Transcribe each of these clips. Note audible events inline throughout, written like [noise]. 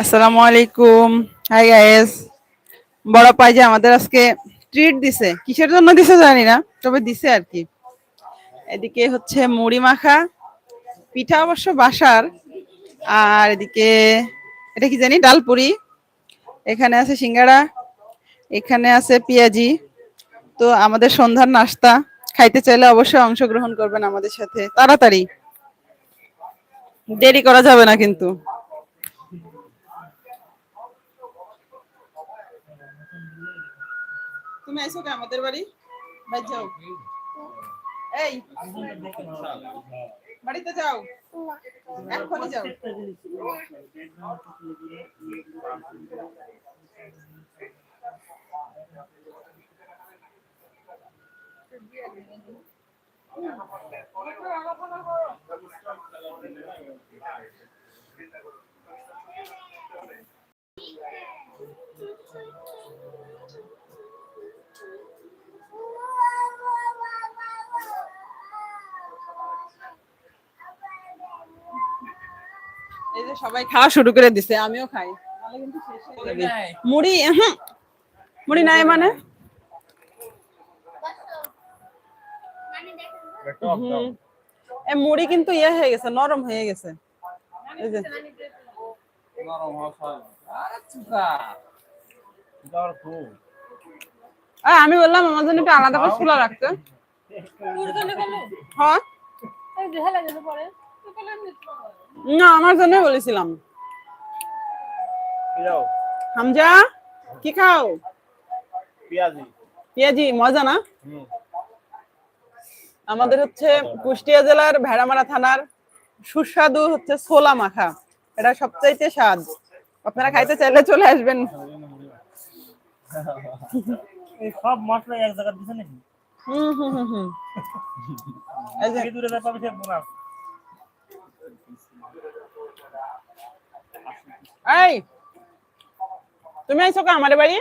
আসসালামু আলাইকুম। Hi guys বড় পাই যে আমাদের আজকে ট্রিট দিছে। কিসের জন্য দিছে জানি না, তবে দিছে আর কি। এদিকে হচ্ছে মুড়ি মাখা, পিঠা অবশ্য বাসার। আর এদিকে, এটা কি জানি, ডালপুরি। এখানে আছে সিঙ্গাড়া, এখানে আছে পেঁয়াজি। তো আমাদের সন্ধ্যার নাস্তা, খাইতে চাইলে অবশ্যই অংশগ্রহণ করবেন আমাদের সাথে। তাড়াতাড়ি। দেরি করা যাবে না কিন্তু। তুমি আইছো কে আমাদের বাড়ি? বাড়ি যাও। এই বাড়িতে যাও। এক্ষুনি যাও। যে সবাই খাওয়া শুরু করে দিছে আমিও খাই। শেষ হয়ে। মুড়ি হুম। মুড়ি নাই মানে? মুড়ি কিন্তু ইয়ে হয়ে গেছে নরম হয়ে গেছে। আমি বললাম আমার জন্য একটু আলাদা করে ছোলা রাখতে। হ্যাঁ? না আমার জন্য বলেছিলাম। হামজা কি খাও? পেঁয়াজি। পেঁয়াজি মজা না? আমাদের হচ্ছে কুষ্টিয়া জেলার ভেড়ামারা থানার সুস্বাদু হচ্ছে ছোলা মাখা। এটা সবচাইতে স্বাদ। আপনারা খাইতে চাইলে চলে আসবেন। এই সব মশলা এক জায়গায় দিছে নাকি? হুম হুম হুম হুম। এই যে দূরে ব্যাপার বোনাস। এই তুমি আইছো কা আমাদের বাড়ি?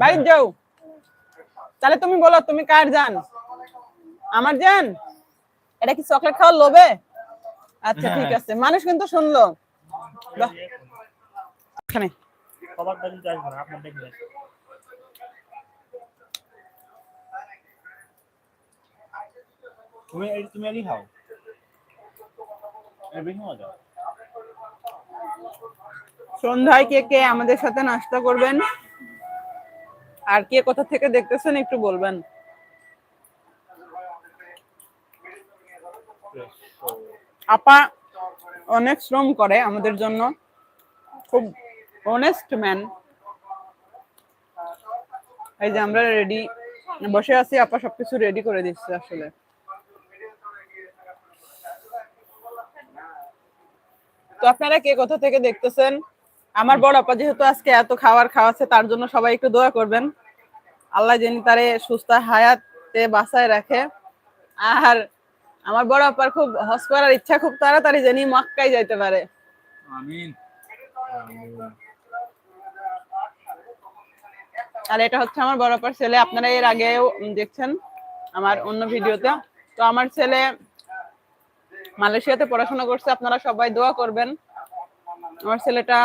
বাড়ি যাও তাহলে তুমি বলো তুমি কার জান? আমার জান? এটা কি চকলেট খাওয়ার লোভে? আচ্ছা ঠিক আছে মানুষ কিন্তু শুনলো। এখানে। তুমি তুমি খাও। এর বেশি মজা সন্ধ্যায় কে কে আমাদের সাথে নাস্তা করবেন? আর কে কোথা থেকে দেখতেছেন একটু বলবেন। আপা অনেক শ্রম করে আমাদের জন্য। খুব অনেস্ট ম্যান এই যে আমরা রেডি বসে আছি, আপা সবকিছু রেডি করে দিচ্ছে আসলে। তো আপনারা কে কোথা থেকে দেখতেছেন? আমার বড় আপা যেহেতু আজকে এত খাবার খাওয়াচ্ছে তার জন্য সবাই একটু দোয়া করবেন। আল্লাহ যিনি তারে সুস্থ হায়াতে বাঁচায় রাখে। আর আমার বড় আপার খুব হজ করার ইচ্ছা খুব তাড়াতাড়ি জানি মক্কায় যাইতে পারে। আমিন। আর এটা হচ্ছে আমার বড় আপার ছেলে আপনারা এর আগেও দেখছেন আমার অন্য ভিডিওতে। তো আমার ছেলে মালয়েশিয়াতে পড়াশোনা করছে আপনারা সবাই দোয়া করবেন। আমার ছেলেটা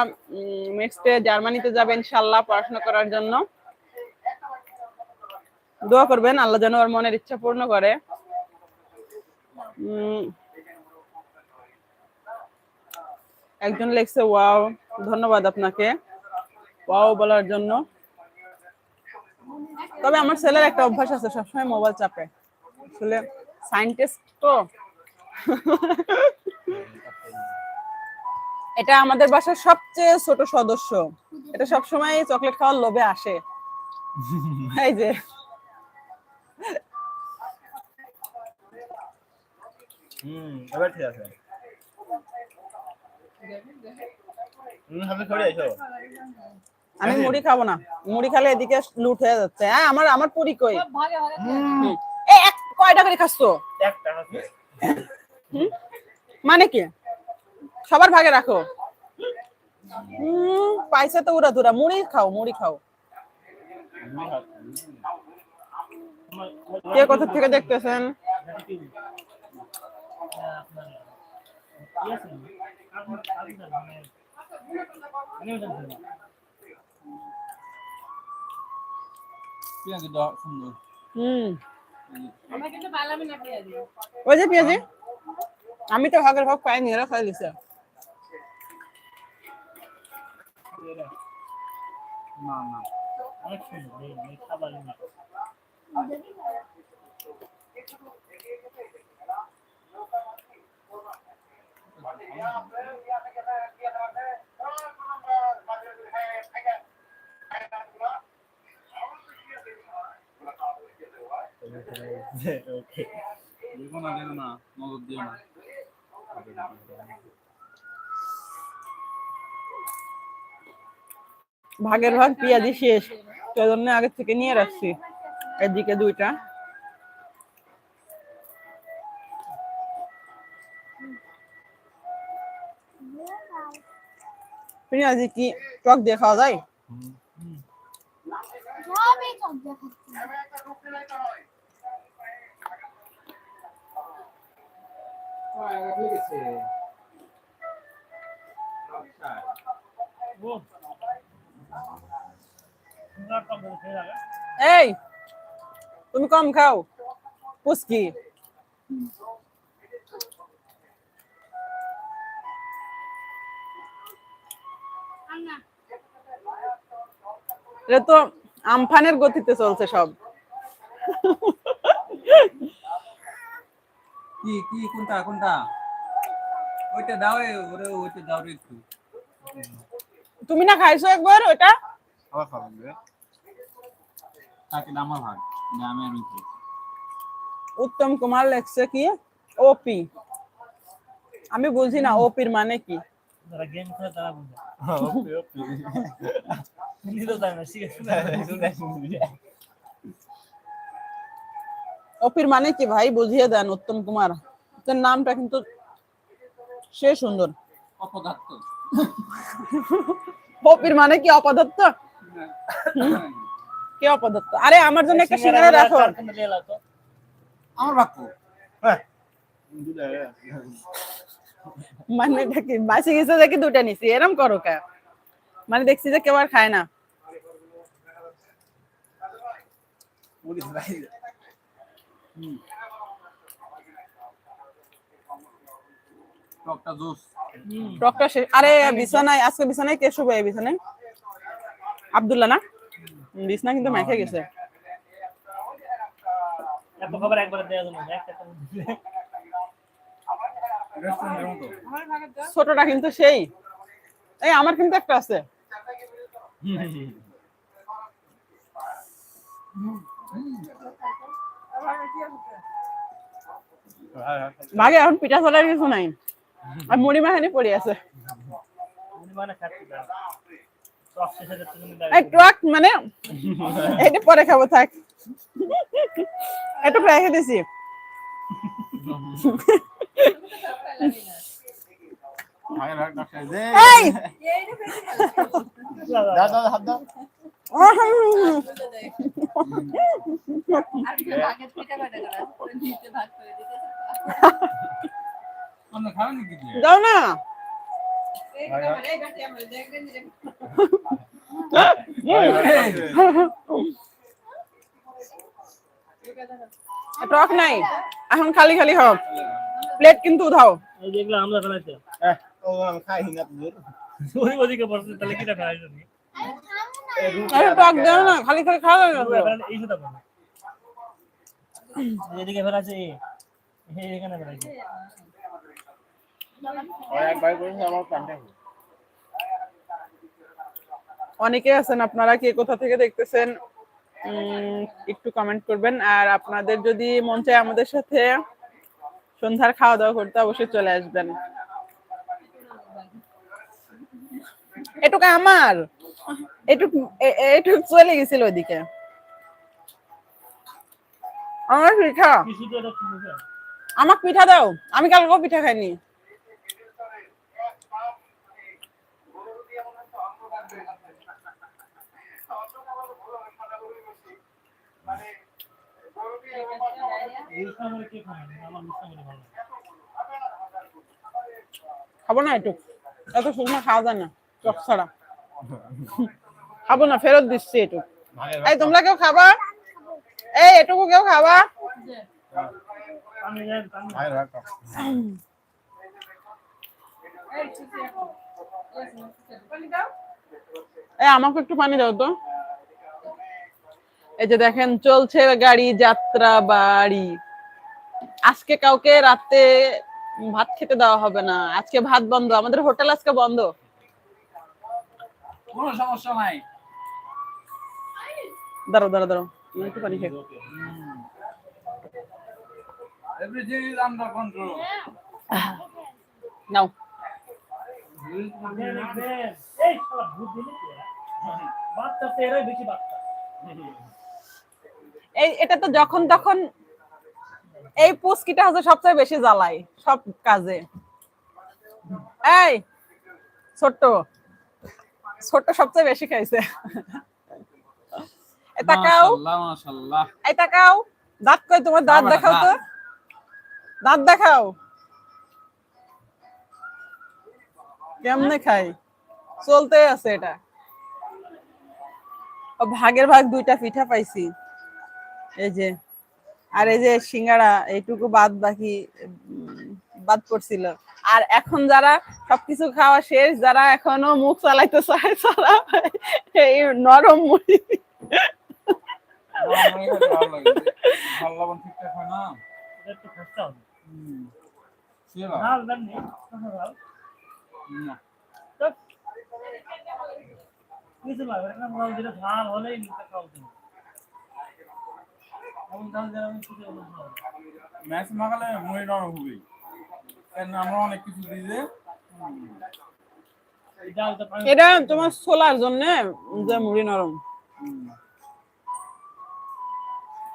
নেক্সটে জার্মানিতে যাবে ইনশাল্লাহ পড়াশোনা করার জন্য। দোয়া করবেন, আল্লাহ যেন ওর মনের ইচ্ছা পূর্ণ করে। একজন লেখছে, ওয়াও, ধন্যবাদ আপনাকে। ওয়াও বলার জন্য। তবে আমার ছেলের একটা অভ্যাস আছে, সবসময় মোবাইল চাপে। আসলে সায়েন্টিস্ট তো। এটা আমাদের বাসার সবচেয়ে ছোট সদস্য। এটা সবসময় চকলেট খাওয়ার লোভে আসে। এই যে। হুম এবার ঠিক আছে। আমি করে আইছো আমি মুড়ি খাব না। মুড়ি খালে এদিকে লুট হয়ে যাচ্ছে। হ্যাঁ আমার আমার পুরি কই। এই এক কয়টা করে খাচ্ছ? মানে কি? সবার ভাগে রাখো। হুম পাইছে তো উড়া ধুরা মুড়ি খাও মুড়ি খাও। কে কোথা থেকে দেখতেছেন? আমি তো ভাগের ভাগ পাইনি এরা খাই দিছে না না অনেক সুন্দর এই- এই খাবার না ওকে দেখো না দেখো না নজর দিও না ভাগের ভাগ পেঁয়াজি শেষ। সেজন্য আগে থেকে নিয়ে রাখছি। এদিকে দুইটা। পেঁয়াজি কি টক দিয়ে খাওয়া যায়? সবই সব এই তুমি কম খাও এটা তো আমফানের গতিতে চলছে সব। কি কি কোনটা কোনটা? ওইটা দাও ওরে ওইটা দাও রে একটু। তুমি না খাইছো একবার ওটা আবার খাবেন রে তাকে আমার ভাগ আমি আমি উত্তম কুমার লেখছে কি? ওপি আমি বুঝি না ওপির মানে কি? যারা গেম খেলে তারা বুঝে। ওকে ওকে হিন্দি জানে না শিখে [laughs] ওপির মানে কি ভাই? বুঝিয়ে দেন উত্তম কুমার। তার নামটা কিন্তু সে সুন্দর। অপদার্থ। [laughs] ওপির মানে কি অপদত্ত কি অপদত্ত? আরে আমার জন্য একটা সিঙ্গারা রাখো। আমার হ্যাঁ। মানে কি বাসি গেছে দেখি দুটা নিছি। এরম করো কা? মানে দেখছি যে কেউ আর খায় না। টকটা শেষ আরে বিছানায় আজকে বিছানায় কে শুবে এই বিছানায়? আব্দুল্লাহ না? বিছানা কিন্তু মেখে গেছে। এত খবর একবার দেওয়া যাবে না একটা খবর দিলে রেস্টুরেন্টের মতো ছোটটা কিন্তু সেই। এই আমার কিন্তু একটা আছে। ভাগে এখন পিঠা চলার কিছু নাই। আর মুড়ি মাখানি পড়ে আছে। উনি মানে খাচ্ছি টক মানে এটা পরে খাব থাক। একটু রেখে দিছি ভাই ভাই ডাক্তার দে এই দাও? যাও না। টক নাই। এখন খালি খালি হোক প্লেট কিন্তু উধাও। এই যেগুলো আমরা ফেলাইছে হ্যাঁ ও আমি খাই না দূর ওই ওদিকে পড়ছে তাহলে কিটা ফেলাইছে তুমি আরে টক দেও না খালি খালি খাওয়া যাবে পুরো না। ফেলাইছে। এই সুতা পাবে এদিকে ফেলাইছে এই এই এখানে ফেলাইছে আর একবার করে আমার কান্টে অনেকে আছেন আপনারা কে কোথা থেকে দেখতেছেন একটু কমেন্ট করবেন। আর আপনাদের যদি মন চায় আমাদের সাথে সন্ধ্যার খাওয়া দাওয়া করতে অবশ্যই চলে আসবেন। এটুকু আমার। এটুক এটুক চলে গেছিল ওইদিকে। আমার পিঠা? আমাকে পিঠা দাও। আমি কালকেও পিঠা খাইনি মিষ্টামুড়ি কে খায় আমার মিষ্টামুড়ি ভালো লাগে। খাব না একটু। এত শুকনো খাওয়া যায় না, চপ ছাড়া। খাব না, ফেরত দিচ্ছি এটুকু এই, তোমরা কেউ খাবা? এই, এটুকু কেউ খাবা। এই, আমাকে একটু পানি দাও তো। এই যে দেখেন চলছে গাড়ি যাত্রা বাড়ি। আজকে কাউকে রাতে ভাত খেতে দেওয়া হবে না। আজকে ভাত বন্ধ। আমাদের হোটেল আজকে বন্ধ। কোনো সমস্যা নাই। দাঁড়াও দাঁড়াও দাঁড়াও। একটু পানি খাই everything is under control now. এরাই বেশি বাচ্চা। এই এটা তো যখন তখন এই পুস্কিটা হচ্ছে সবচেয়ে বেশি জ্বালাই সব কাজে। এই ছোট্ট। ছোট্ট সবচেয়ে বেশি খাইছে। এই তাকাও মাশাআল্লাহ মাশাআল্লাহ এই তাকাও দাঁত কই তোমার? দাঁত দেখাও তো। দাঁত। দাঁত দেখাও। কেমনে খাই? চলতে আছে এটা। ভাগের ভাগ দুইটা পিঠা পাইছি। এই যে আর এই যে সিঙ্গারা এইটুকু বাদ বাকি বাদ পড়ছিল। আর এখন যারা সবকিছু খাওয়া শেষ যারা এখনও মুখ চালাইতে চায় তারা এই নরম মুড়ি। কিছু লাগবে না হলেই খাওয়া ম্যাচ মাখালে মুড়ি নরম হবে কারণ আমরা অনেক কিছু দিই যে এই ডালটা এটা তোমার ছোলার জন্য যে মুড়ি নরম।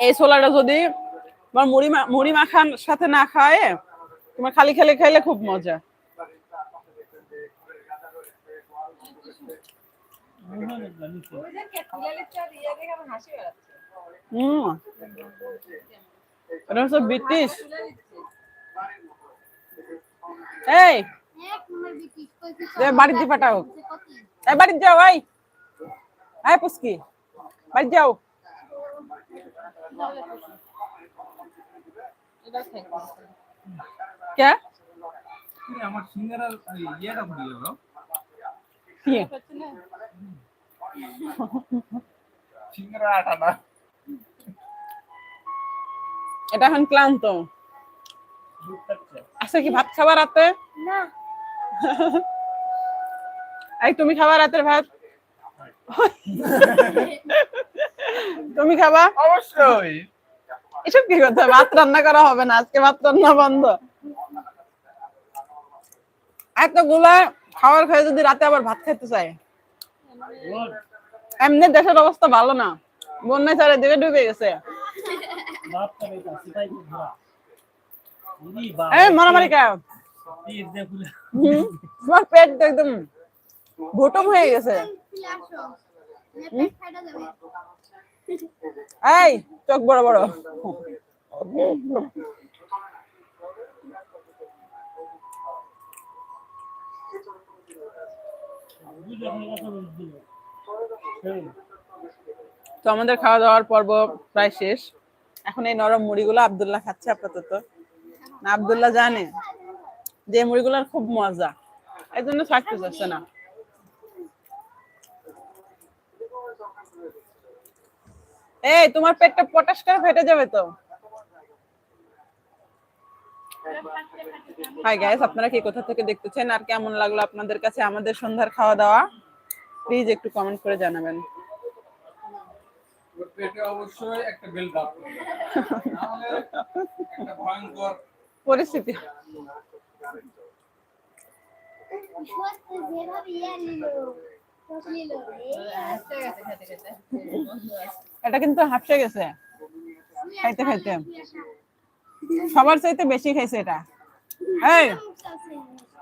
এই ছোলাটা যদি তোমার মুড়ি মুড়ি মাখার সাথে না খায় তোমার খালি খালি খাইলে খুব মজা। মনে না দিয়ে হাসি বেড়াচ্ছে হম এটা হচ্ছে ব্রিটিশ তুলে দিচ্ছে এই এক নম্বর বিটি কই কি দে বাড়িতে দিয়ে পাঠাও এই বাড়িতে যাও ভাই হ্যাঁ পুস্কি বাড়ি যাও এবার খাই কে কি আমার সিঙ্গারা ইয়েটা ভুলে গেল কি পাচ্ছি না সিঙ্গারা আটা না এটা এখন ক্লান্ত। আচ্ছা কি ভাত খাবার রাতে? না। এই তুমি খাবার রাতের ভাত? তুমি খাবা? অবশ্যই। এসব কি কথা? ভাত রান্না করা হবে না আজকে ভাত রান্না বন্ধ। এতগুলা খাবার খেয়ে যদি রাতে আবার ভাত খেতে চাই এমনি দেশের অবস্থা ভালো না। বন্যায় চারিদিকে ডুবে গেছে। মারামারি তোমার পেট একদম ভুটুম হয়ে গেছে। এই চোখ বড়। তো আমাদের খাওয়া দাওয়ার পর্ব প্রায় শেষ। এখন এই নরম মুড়িগুলো আবদুল্লাহ খাচ্ছে আপাতত। না, আব্দুল্লাহ জানে যে মুড়িগুলোর খুব মজা। এই জন্য থাকতে চাচ্ছে না। এই, তোমার পেটটা পটাশ করে ফেটে যাবে তো। হাই গাইস আপনারা কি কোথা থেকে দেখতেছেন আর কেমন লাগল আপনাদের কাছে আমাদের সন্ধ্যার খাওয়া দাওয়া? প্লিজ একটু কমেন্ট করে জানাবেন। ওর পেটে অবশ্যই একটা বেল দাও নাহলে একটা ভয়ঙ্কর পরিস্থিতি। এটা কিন্তু হাফসে গেছে। খাইতে খাইতে। সবার চাইতে বেশি খাইছে এটা। এই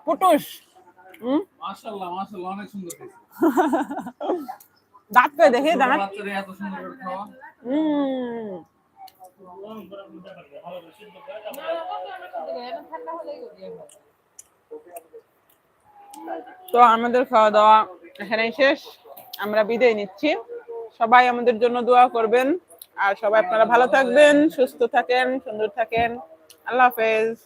পুটুস। হুম? মাশাআল্লাহ মাশাআল্লাহ অনেক সুন্দর [laughs] দাঁত করে দেখি দাঁত তো এখন আমাদের খাওয়া দাওয়া এখানেই শেষ। আমরা বিদায় নিচ্ছি। সবাই আমাদের জন্য দোয়া করবেন। আর সবাই আপনারা ভালো থাকবেন, সুস্থ থাকেন, সুন্দর থাকেন। আল্লাহ হাফেজ।